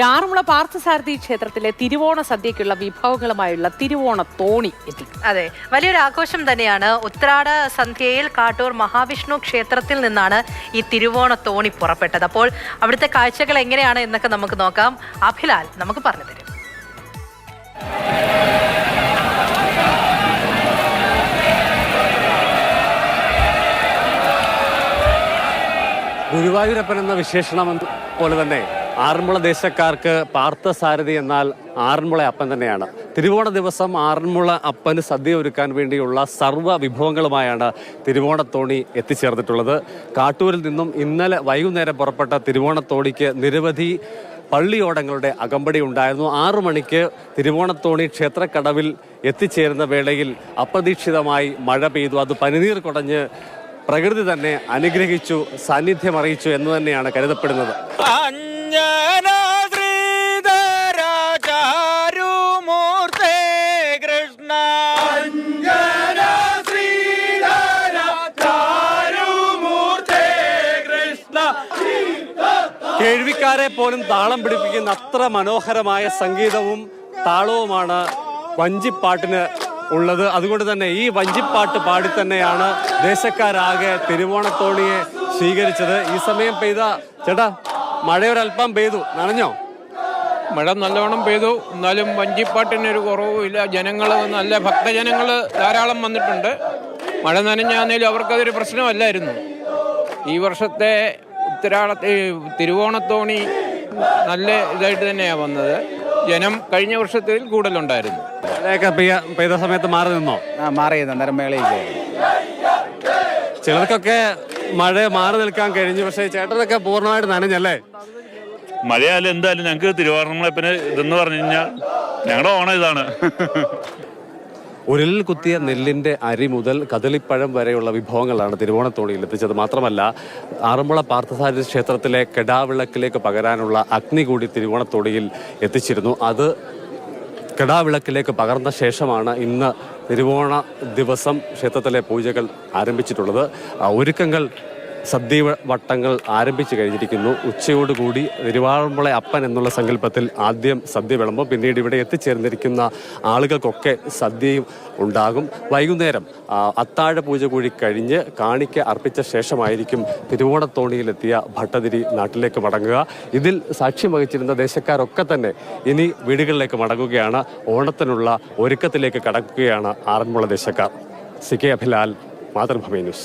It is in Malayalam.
ആറന്മുള പാർത്ഥസാരഥി ക്ഷേത്രത്തിലെ തിരുവോണ സദ്യക്കുള്ള വിഭവങ്ങളുമായുള്ള തിരുവോണ തോണി എത്തി. അതെ വലിയൊരു ആഘോഷം തന്നെയാണ് ഉത്രാട സന്ധ്യയിൽ കാട്ടൂർ മഹാവിഷ്ണു ക്ഷേത്രത്തിൽ നിന്നാണ് ഈ തിരുവോണ തോണി പുറപ്പെട്ടത്. അപ്പോൾ അവിടുത്തെ കാഴ്ചകൾ എങ്ങനെയാണ് എന്നൊക്കെ നമുക്ക് നോക്കാം. അഭിലാൽ നമുക്ക് പറഞ്ഞു തരും. ഗുരുവായൂരപ്പൻ എന്ന വിശേഷണം പോലെ തന്നെ ആറന്മുള ദേശക്കാർക്ക് പാർത്ഥസാരഥി എന്നാൽ ആറന്മുള അപ്പൻ തന്നെയാണ്. തിരുവോണ ദിവസം ആറന്മുള അപ്പന് സദ്യ ഒരുക്കാൻ വേണ്ടിയുള്ള സർവ വിഭവങ്ങളുമായാണ് തിരുവോണത്തോണി എത്തിച്ചേർന്നിട്ടുള്ളത്. കാട്ടൂരിൽ നിന്നും ഇന്നലെ വൈകുന്നേരം പുറപ്പെട്ട തിരുവോണത്തോണിക്ക് നിരവധി പള്ളിയോടങ്ങളുടെ അകമ്പടി ഉണ്ടായിരുന്നു. ആറു മണിക്ക് തിരുവോണത്തോണി ക്ഷേത്രക്കടവിൽ എത്തിച്ചേരുന്ന വേളയിൽ അപ്രതീക്ഷിതമായി മഴ പെയ്തു. അത് പനിനീർ കുടഞ്ഞ് പ്രകൃതി തന്നെ അനുഗ്രഹിച്ചു സാന്നിധ്യം അറിയിച്ചു എന്ന് തന്നെയാണ് കരുതപ്പെടുന്നത്. കേൾവിക്കാരെ പോലും താളം പിടിപ്പിക്കുന്ന അത്ര മനോഹരമായ സംഗീതവും താളവുമാണ് വഞ്ചിപ്പാട്ടിന് ഉള്ളത്. അതുകൊണ്ട് തന്നെ ഈ വഞ്ചിപ്പാട്ട് പാടി തന്നെയാണ് ദേശക്കാരാകെ തിരുവോണത്തോണിയെ സ്വീകരിച്ചത്. ഈ സമയം പെയ്ത ചേട്ടാ മഴയൊരൽപ്പം പെയ്തു. നനഞ്ഞോ? മഴ നല്ലവണ്ണം പെയ്തു. എന്നാലും വഞ്ചിപ്പാട്ടിനൊരു കുറവുമില്ല. ജനങ്ങൾ നല്ല ഭക്തജനങ്ങൾ ധാരാളം വന്നിട്ടുണ്ട്. മഴ നനഞ്ഞാന്നേലും അവർക്കതൊരു പ്രശ്നമല്ലായിരുന്നു. ഈ വർഷത്തെ ഉത്തരാട തിരുവോണത്തോണി നല്ല ഇതായിട്ട് തന്നെയാണ് വന്നത്. ജനം കഴിഞ്ഞ വർഷത്തിൽ കൂടുതലുണ്ടായിരുന്നു. മഴയൊക്കെ പെയ്യ പെയ്ത സമയത്ത് മാറി നിന്നോ? ആ മാറി അന്നേരം മേളയിൽ കയറി. ചിലർക്കൊക്കെ മഴ മാറി നിൽക്കാൻ കഴിഞ്ഞു പക്ഷേ ചേട്ടനൊക്കെ പൂർണമായിട്ട് നനഞ്ഞല്ലേ? മഴയായാലും എന്തായാലും ഞങ്ങൾക്ക് തിരുവാറന്മുളപ്പിന് ഇതെന്ന് പറഞ്ഞു കഴിഞ്ഞാൽ ഞങ്ങളുടെ ഓണം ഇതാണ്. ഉരലിൽ കുത്തിയ നെല്ലിന്റെ അരി മുതൽ കദളിപ്പഴം വരെയുള്ള വിഭവങ്ങളാണ് തിരുവോണത്തോണിയിൽ എത്തിച്ചത്. മാത്രമല്ല ആറന്മുള പാർത്ഥസാരി ക്ഷേത്രത്തിലെ കെടാവിളക്കിലേക്ക് പകരാനുള്ള അഗ്നി കൂടി തിരുവോണത്തോണിയിൽ എത്തിച്ചിരുന്നു. അത് കെടാവിളക്കിലേക്ക് പകർന്ന ശേഷമാണ് ഇന്ന് തിരുവോണ ദിവസം ക്ഷേത്രത്തിലെ പൂജകൾ ആരംഭിച്ചിട്ടുള്ളത്. ഒരുക്കങ്ങൾ സദ്യ വട്ടങ്ങൾ ആരംഭിച്ചു കഴിഞ്ഞിരിക്കുന്നു. ഉച്ചയോടുകൂടി തിരുവാറമ്പുള അപ്പൻ എന്നുള്ള സങ്കല്പത്തിൽ ആദ്യം സദ്യ വിളമ്പും പിന്നീട് ഇവിടെ എത്തിച്ചേർന്നിരിക്കുന്ന ആളുകൾക്കൊക്കെ സദ്യയും ഉണ്ടാകും. വൈകുന്നേരം അത്താഴ പൂജ കൂടി കഴിഞ്ഞ് കാണിക്ക അർപ്പിച്ച ശേഷമായിരിക്കും തിരുവോണത്തോണിയിലെത്തിയ ഭട്ടതിരി നാട്ടിലേക്ക് മടങ്ങുക. ഇതിൽ സാക്ഷ്യം വഹിച്ചിരുന്ന ദേശക്കാരൊക്കെ തന്നെ ഇനി വീടുകളിലേക്ക് മടങ്ങുകയാണ്. ഓണത്തിനുള്ള ഒരുക്കത്തിലേക്ക് കടക്കുകയാണ് Aranmula ദേശക്കാർ. C K Abhilal Mathrubhumi news.